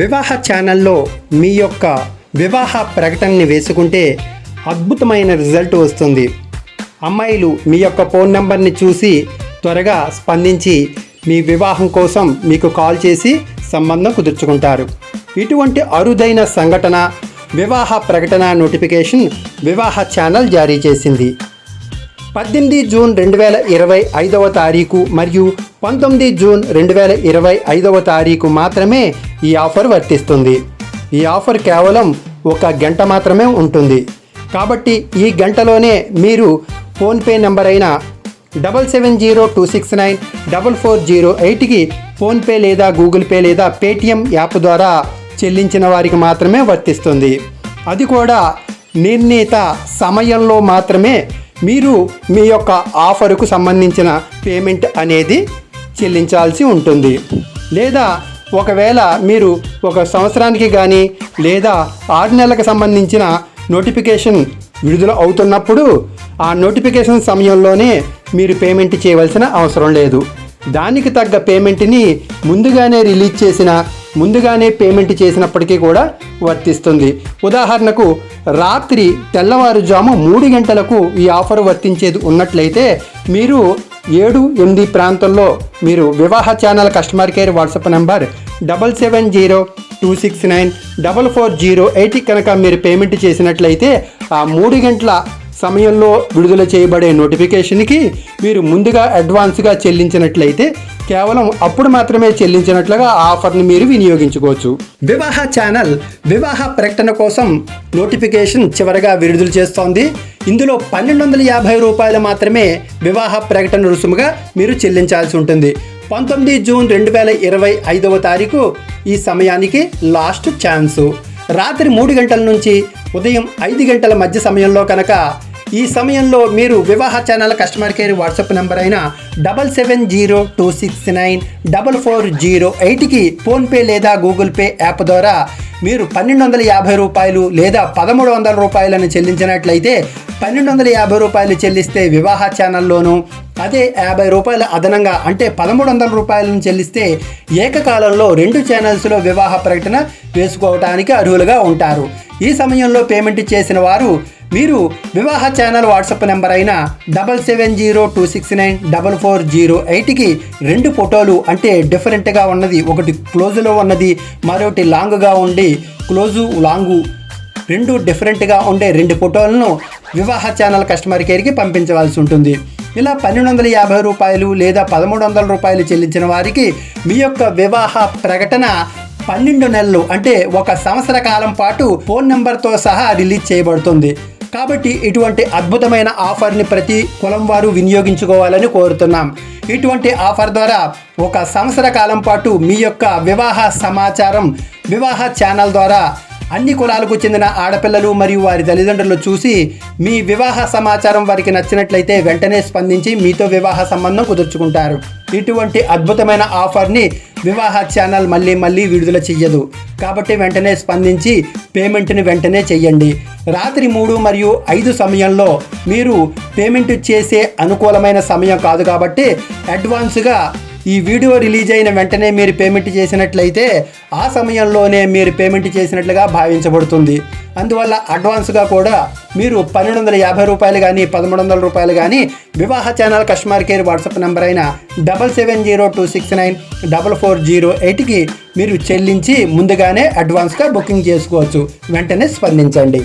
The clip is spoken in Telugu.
వివాహ ఛానల్లో మీ యొక్క వివాహ ప్రకటనని వేసుకుంటే అద్భుతమైన రిజల్ట్ వస్తుంది. అమ్మాయిలు మీ యొక్క ఫోన్ నెంబర్ని చూసి త్వరగా స్పందించి మీ వివాహం కోసం మీకు కాల్ చేసి సంబంధం కుదుర్చుకుంటారు. ఇటువంటి అరుదైన సంఘటన వివాహ ప్రకటన నోటిఫికేషన్ వివాహ ఛానల్ జారీ చేసింది. పద్దెనిమిది జూన్ రెండు వేల ఇరవై ఐదవ తారీఖు మరియు పంతొమ్మిది జూన్ రెండు వేల ఇరవై ఐదవ తారీఖు మాత్రమే ఈ ఆఫర్ వర్తిస్తుంది. ఈ ఆఫర్ కేవలం ఒక గంట మాత్రమే ఉంటుంది. కాబట్టి ఈ గంటలోనే మీరు ఫోన్పే నెంబర్ అయిన double seven zero two six nine double four zero ఎయిట్కి ఫోన్పే లేదా గూగుల్ పే లేదా పేటిఎం యాప్ ద్వారా చెల్లించిన వారికి మాత్రమే వర్తిస్తుంది. అది కూడా నిర్ణీత సమయంలో మాత్రమే మీరు మీ యొక్క ఆఫరుకు సంబంధించిన పేమెంట్ అనేది చెల్లించాల్సి ఉంటుంది. లేదా ఒకవేళ మీరు ఒక సంవత్సరానికి కానీ లేదా ఆరు నెలలకు సంబంధించిన నోటిఫికేషన్ విడుదల అవుతున్నప్పుడు ఆ నోటిఫికేషన్ సమయంలోనే మీరు పేమెంట్ చేయవలసిన అవసరం లేదు. దానికి తగ్గ పేమెంట్ని ముందుగానే రిలీజ్ చేసిన ముందుగానే పేమెంట్ చేసినప్పటికీ కూడా వర్తిస్తుంది. ఉదాహరణకు రాత్రి తెల్లవారుజాము మూడు గంటలకు ఈ ఆఫర్ వర్తించేది ఉన్నట్లయితే మీరు ఏడు ఎనిమిది ప్రాంతంలో మీరు వివాహ channel customer care WhatsApp number double seven zero two six nine double four zero ఎయిట్కి కనుక మీరు పేమెంట్ చేసినట్లయితే ఆ మూడు గంటల సమయంలో విడుదల చేయబడే నోటిఫికేషన్కి మీరు ముందుగా అడ్వాన్స్గా చెల్లించినట్లయితే కేవలం అప్పుడు మాత్రమే చెల్లించినట్లుగా ఆఫర్ని మీరు వినియోగించుకోవచ్చు. వివాహ ఛానల్ వివాహ ప్రకటన కోసం నోటిఫికేషన్ చివరగా విడుదల చేస్తోంది. ఇందులో పన్నెండు వందల యాభై రూపాయలు మాత్రమే వివాహ ప్రకటన రుసుముగా మీరు చెల్లించాల్సి ఉంటుంది. పంతొమ్మిది జూన్ రెండు వేల ఇరవై ఐదవ తారీఖు ఈ సమయానికి లాస్ట్ ఛాన్సు. రాత్రి మూడు గంటల నుంచి ఉదయం ఐదు గంటల మధ్య సమయంలో కనుక ఈ సమయంలో మీరు వివాహ channel customer care WhatsApp number అయిన double seven zero two six nine double four zero ఎయిట్కి ఫోన్పే లేదా గూగుల్ పే యాప్ ద్వారా మీరు పన్నెండు వందల యాభై రూపాయలు లేదా పదమూడు వందల రూపాయలను చెల్లించినట్లయితే పన్నెండు వందల యాభై రూపాయలు చెల్లిస్తే వివాహ ఛానల్లోనూ అదే యాభై రూపాయల అదనంగా అంటే పదమూడు వందల రూపాయలను చెల్లిస్తే ఏకకాలంలో రెండు ఛానల్స్లో వివాహ ప్రకటన వేసుకోవటానికి అర్హులుగా ఉంటారు. ఈ సమయంలో పేమెంట్ చేసిన వారు మీరు వివాహ ఛానల్ వాట్సాప్ నెంబర్ అయిన double seven zero two six nine double four zero ఎయిట్కి రెండు ఫోటోలు అంటే డిఫరెంట్గా ఉన్నది ఒకటి క్లోజులో ఉన్నది మరొకటి లాంగ్గా ఉండి క్లోజు లాంగు రెండు డిఫరెంట్గా ఉండే రెండు ఫోటోలను వివాహ ఛానల్ కస్టమర్ కేర్కి పంపించవలసి ఉంటుంది. ఇలా పన్నెండు వందల యాభై రూపాయలు లేదా పదమూడు వందల రూపాయలు చెల్లించిన వారికి మీ యొక్క వివాహ ప్రకటన పన్నెండు నెలలు అంటే ఒక సంవత్సర కాలం పాటు ఫోన్ నెంబర్తో సహా రిలీజ్ చేయబడుతుంది. కాబట్టి ఇటువంటి అద్భుతమైన ఆఫర్ని ప్రతి కులం వారు వినియోగించుకోవాలని కోరుతున్నాం. ఇటువంటి ఆఫర్ ద్వారా ఒక సంవత్సర కాలం పాటు మీ యొక్క వివాహ సమాచారం వివాహ ఛానల్ ద్వారా అన్ని కులాలకు చెందిన ఆడపిల్లలు మరియు వారి తల్లిదండ్రులు చూసి మీ వివాహ సమాచారం వారికి నచ్చినట్లయితే వెంటనే స్పందించి మీతో వివాహ సంబంధం కుదుర్చుకుంటారు. ఇటువంటి అద్భుతమైన ఆఫర్ని వివాహ ఛానల్ మళ్ళీ మళ్ళీ విడుదల చెయ్యదు. కాబట్టి వెంటనే స్పందించి పేమెంట్ని వెంటనే చెయ్యండి. రాత్రి మూడు మరియు ఐదు సమయంలో మీరు పేమెంట్ చేసే అనుకూలమైన సమయం కాదు కాబట్టి అడ్వాన్స్గా ఈ వీడియో రిలీజ్ అయిన వెంటనే మీరు పేమెంట్ చేసినట్లయితే ఆ సమయంలోనే మీరు పేమెంట్ చేసినట్లుగా భావించబడుతుంది. అందువల్ల అడ్వాన్స్గా కూడా మీరు పన్నెండు వందల యాభై రూపాయలు కానీ పదమూడు వందల రూపాయలు కానీ వివాహ channel customer care WhatsApp number అయిన double seven zero two six nine double four zero ఎయిట్కి మీరు చెల్లించి ముందుగానే అడ్వాన్స్గా బుకింగ్ చేసుకోవచ్చు. వెంటనే స్పందించండి.